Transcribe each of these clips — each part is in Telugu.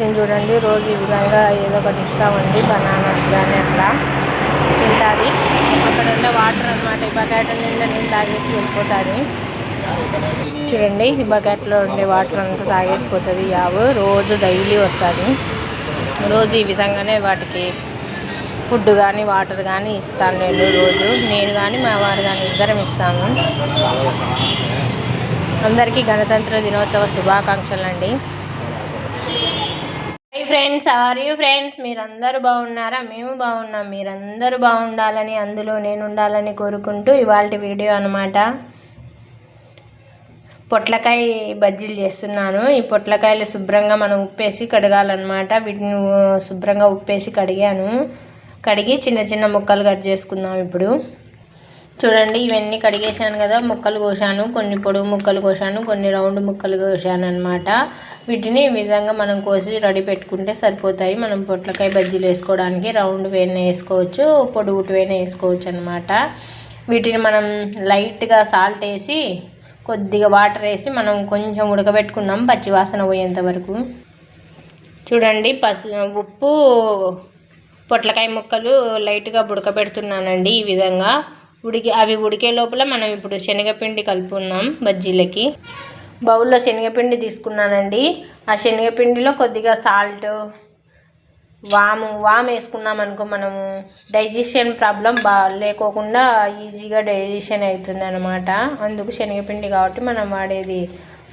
చూడండి. రోజు ఈ విధంగా ఏదో ఒకటి ఇస్తామండి. బనానాస్ కానీ అట్లా తింటుంది. అక్కడ ఉండే వాటర్ అనమాట ఈ బకెట్ నిండా నీళ్ళు తాగేసి వెళ్ళిపోతుంది. చూడండి ఈ బకెట్లో ఉండే వాటర్ అంతా తాగేసిపోతుంది యావు రోజు డైలీ వస్తుంది. రోజు ఈ విధంగానే వాటికి ఫుడ్ కానీ వాటర్ కానీ ఇస్తాను నేను రోజు. నేను కానీ మా వారు కానీ ఇద్దరం ఇస్తాము. అందరికీ గణతంత్ర దినోత్సవ శుభాకాంక్షలు అండి ఫ్రెండ్స్ ఆర్ యూ ఫ్రెండ్స్ మీరందరూ బాగున్నారా? మేము బాగున్నాం. మీరందరూ బాగుండాలని అందులో నేను ఉండాలని కోరుకుంటూ ఇవాళ వీడియో అనమాట పొట్లకాయ బజ్జీలు చేస్తున్నాను. ఈ పొట్లకాయలు శుభ్రంగా మనం ఉప్పేసి కడగాలన్నమాట. వీటిని శుభ్రంగా ఉప్పేసి కడిగాను. కడిగి చిన్న చిన్న ముక్కలు కట్ చేసుకుందాం ఇప్పుడు. చూడండి ఇవన్నీ కడిగేశాను కదా. ముక్కలు కోసాను కొన్ని పొడుగు ముక్కలు కోసాను కొన్ని రౌండ్ ముక్కలు కోసాను అనమాట వీటిని ఈ విధంగా మనం కోసి రెడీ పెట్టుకుంటే సరిపోతాయి. మనం పొట్లకాయ బజ్జీలు వేసుకోవడానికి రౌండ్ వేన వేసుకోవచ్చు పొడుగుటి వేన వేసుకోవచ్చు అనమాట వీటిని మనం లైట్గా సాల్ట్ వేసి కొద్దిగా వాటర్ వేసి మనం కొంచెం ఉడకబెట్టుకున్నాం పచ్చి వాసన పోయేంత వరకు. చూడండి పసు ఉప్పు పొట్లకాయ ముక్కలు లైట్గా ఉడకబెడుతున్నానండి ఈ విధంగా. ఉడికి అవి ఉడికే లోపల మనం ఇప్పుడు శనగపిండి కలుపుకున్నాం బజ్జీలకి. బౌల్లో శనగపిండి తీసుకున్నానండి. ఆ శనగపిండిలో కొద్దిగా సాల్ట్ వాము వామ్ వేసుకున్నాం అనుకో మనము డైజెషన్ ప్రాబ్లం బా లేకోకుండా ఈజీగా డైజెషన్ అవుతుంది అనమాట అందుకు శనగపిండి కాబట్టి మనం వాడేది.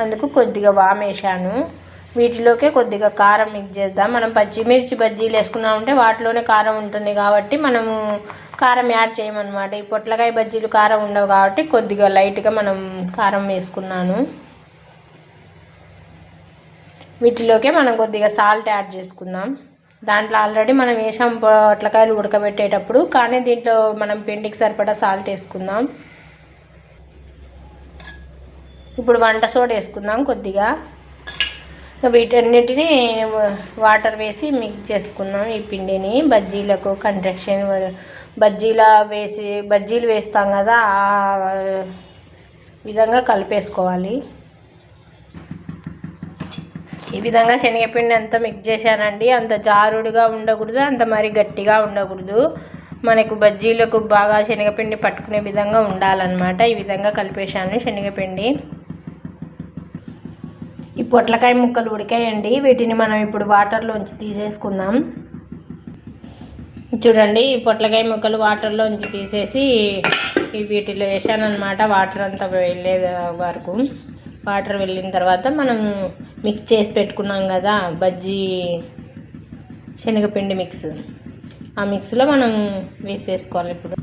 అందుకు కొద్దిగా వామ్ వేసాను వీటిలోకే కొద్దిగా కారం మిక్స్ చేద్దాం. మనం పచ్చిమిర్చి బజ్జీలు వేసుకున్నామంటే వాటిలోనే కారం ఉంటుంది కాబట్టి మనము కారం యాడ్ చేయమన్నమాట. ఈ పొట్లకాయ బజ్జీలు కారం ఉండవు కాబట్టి కొద్దిగా లైట్గా మనం కారం వేసుకున్నాను. వీటిలోకే మనం కొద్దిగా సాల్ట్ యాడ్ చేసుకుందాం. దాంట్లో ఆల్రెడీ మనం వేసాం పొట్లకాయలు ఉడకబెట్టేటప్పుడు కానీ దీంట్లో మనం పిండికి సరిపడా సాల్ట్ వేసుకుందాం. ఇప్పుడు వంట సోడా వేసుకుందాం కొద్దిగా. వీటన్నిటిని వాటర్ వేసి మిక్స్ చేసుకుందాం ఈ పిండిని. బజ్జీలకు కంట్రక్షన్ బజ్జీల వేసి బజ్జీలు వేస్తాం కదా ఆ విధంగా కలిపేసుకోవాలి. ఈ విధంగా శనగపిండి అంతా మిక్స్ చేశానండి. అంత జారుడుగా ఉండకూడదు అంత మరి గట్టిగా ఉండకూడదు. మనకు బజ్జీలకు బాగా శనగపిండి పట్టుకునే విధంగా ఉండాలన్నమాట. ఈ విధంగా కలిపేశాను శనగపిండి. ఈ పొట్లకాయ ముక్కలు ఉడికాయండి. వీటిని మనం ఇప్పుడు వాటర్లోంచి తీసేసుకుందాం. చూడండి ఈ పొట్లకాయ ముక్కలు వాటర్లోంచి తీసేసి వీటిలో వీటిలో వేసానమాట వాటర్ అంతా వెళ్ళే వరకు. వాటర్ వెళ్ళిన తర్వాత మనం మిక్స్ చేసి పెట్టుకున్నాం కదా బజ్జీ శనగపిండి మిక్స్ ఆ మిక్స్లో మనం వేసేసుకోవాలి ఇప్పుడు.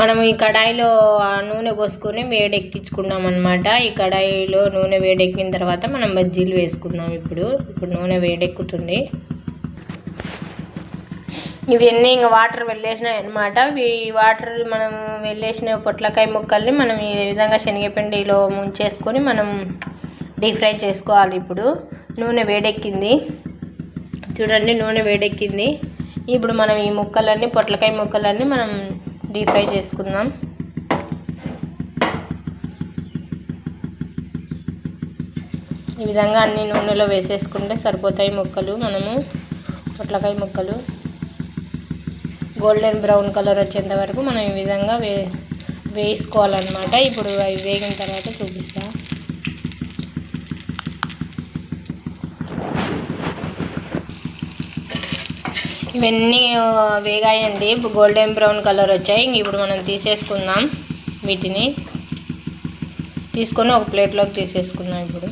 మనం ఈ కడాయిలో నూనె పోసుకొని వేడెక్కించుకున్నాం అనమాట ఈ కడాయిలో నూనె వేడెక్కిన తర్వాత మనం బజ్జీలు వేసుకుందాం ఇప్పుడు. ఇప్పుడు నూనె వేడెక్కుతుంది. ఇవన్నీ ఇంకా వాటర్ వెళ్ళేసినాయి అనమాట ఈ వాటర్ మనం వెళ్ళేసిన పొట్లకాయ ముక్కల్ని మనం ఈ విధంగా శనగపిండిలో ముంచేసుకొని మనం డీప్ ఫ్రై చేసుకోవాలి ఇప్పుడు. నూనె వేడెక్కింది. చూడండి నూనె వేడెక్కింది. ఇప్పుడు మనం ఈ ముక్కలన్నీ పొట్లకాయ ముక్కలన్నీ మనం డీప్ ఫ్రై చేసుకుందాం. ఈ విధంగా అన్ని నూనెలో వేసేసుకుంటే సరిపోతాయి ముక్కలు మనము పొట్లకాయ ముక్కలు. గోల్డెన్ బ్రౌన్ కలర్ వచ్చేంత వరకు మనం ఈ విధంగా వే వేసుకోవాలన్నమాట. ఇప్పుడు అవి వేగిన తర్వాత చూపిస్తా. ఇవన్నీ వేగాయండి. గోల్డెన్ బ్రౌన్ కలర్ వచ్చాయి. ఇప్పుడు మనం తీసేసుకుందాం వీటిని. తీసుకొని ఒక ప్లేట్లోకి తీసేసుకుందాం ఇప్పుడు.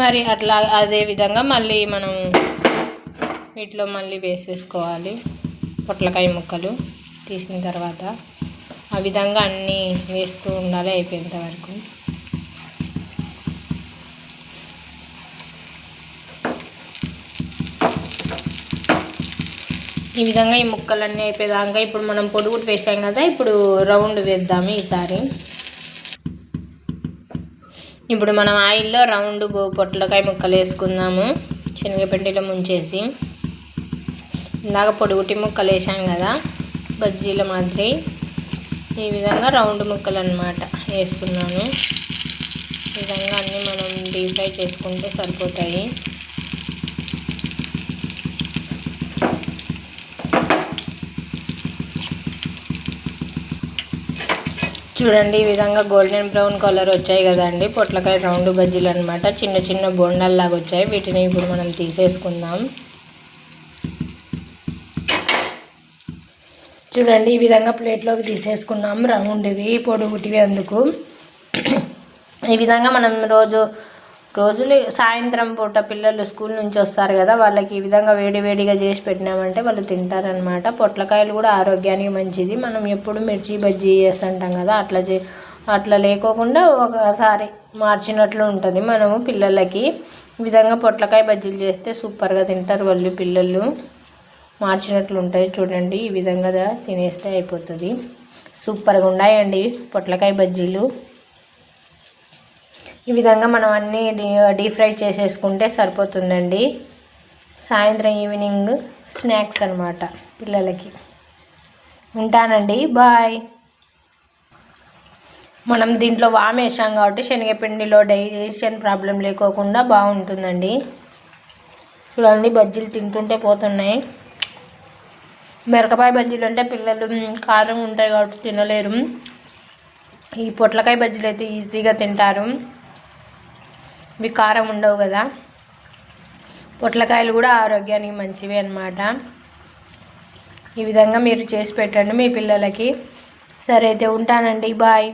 మరి అట్లా అదే విధంగా మళ్ళీ మనం వీటిలో మళ్ళీ వేసేసుకోవాలి. పొట్లకాయ ముక్కలు తీసిన తర్వాత ఆ విధంగా అన్నీ వేస్తూ ఉండాలి అయిపోయేంత వరకు. ఈ విధంగా ఈ ముక్కలన్నీ అయిపోయేదాకా ఇప్పుడు మనం పొడుగుటు వేసాం కదా ఇప్పుడు రౌండ్ వేద్దాము ఈసారి. ఇప్పుడు మనం ఆయిల్లో రౌండ్ పొట్లకాయ ముక్కలు వేసుకుందాము. శనగపిండిలో ముంచేసి. ఇందాక పొడుగుటి ముక్కలు వేసాం కదా బజ్జీల మాదిరి. ఈ విధంగా రౌండ్ ముక్కలు అనమాట వేసుకున్నాను. ఈ విధంగా అన్నీ మనం డీప్ ఫ్రై చేసుకుంటే సరిపోతాయి. చూడండి ఈ విధంగా గోల్డెన్ బ్రౌన్ కలర్ వచ్చాయి కదండి పొట్లకాయ రౌండ్ బజ్జీలు అనమాట చిన్న చిన్న బొండల్లాగా వచ్చాయి. వీటిని ఇప్పుడు మనం తీసేసుకుందాం. చూడండి ఈ విధంగా ప్లేట్లోకి తీసేసుకున్నాం. రౌండ్వి పొడుగుటివి అందుకు. ఈ విధంగా మనం రోజు రోజులు సాయంత్రం పూట పిల్లలు స్కూల్ నుంచి వస్తారు కదా వాళ్ళకి ఈ విధంగా వేడి వేడిగా చేసి పెట్టినామంటే వాళ్ళు తింటారనమాట పొట్లకాయలు కూడా ఆరోగ్యానికి మంచిది. మనం ఎప్పుడు మిర్చి బజ్జీ చేస్తుంటాం కదా అట్లా చే అట్లా లేకోకుండా ఒకసారి మార్చినట్లు ఉంటుంది. మనము పిల్లలకి ఈ విధంగా పొట్లకాయ బజ్జీలు చేస్తే సూపర్గా తింటారు వాళ్ళు పిల్లలు. మార్చినట్లు ఉంటాయి చూడండి ఈ విధంగా తినేస్తే అయిపోతుంది. సూపర్గా ఉన్నాయండి పొట్లకాయ బజ్జీలు. ఈ విధంగా మనం అన్నీ డీ డీప్ ఫ్రై చేసేసుకుంటే సరిపోతుందండి. సాయంత్రం ఈవినింగ్ స్నాక్స్ అనమాట పిల్లలకి. ఉంటానండి. బాయ్. మనం దీంట్లో వామ్ వేసాం కాబట్టి శనగపిండిలో డైజెషన్ ప్రాబ్లం లేకోకుండా బాగుంటుందండి. చూడండి బజ్జీలు తింటుంటే పోతున్నాయి. మిరపకాయ బజ్జీలు అంటే పిల్లలు కారం ఉంటాయి కాబట్టి తినలేరు. ఈ పొట్లకాయ బజ్జీలు అయితే ఈజీగా తింటారు. మీ కారం ఉండవు కదా? పొట్లకాయలు కూడా ఆరోగ్యానికి మంచివి అనమాట ఈ విధంగా మీరు చేసి పెట్టండి మీ పిల్లలకి. సరే అయితే ఉంటానండి బాయ్.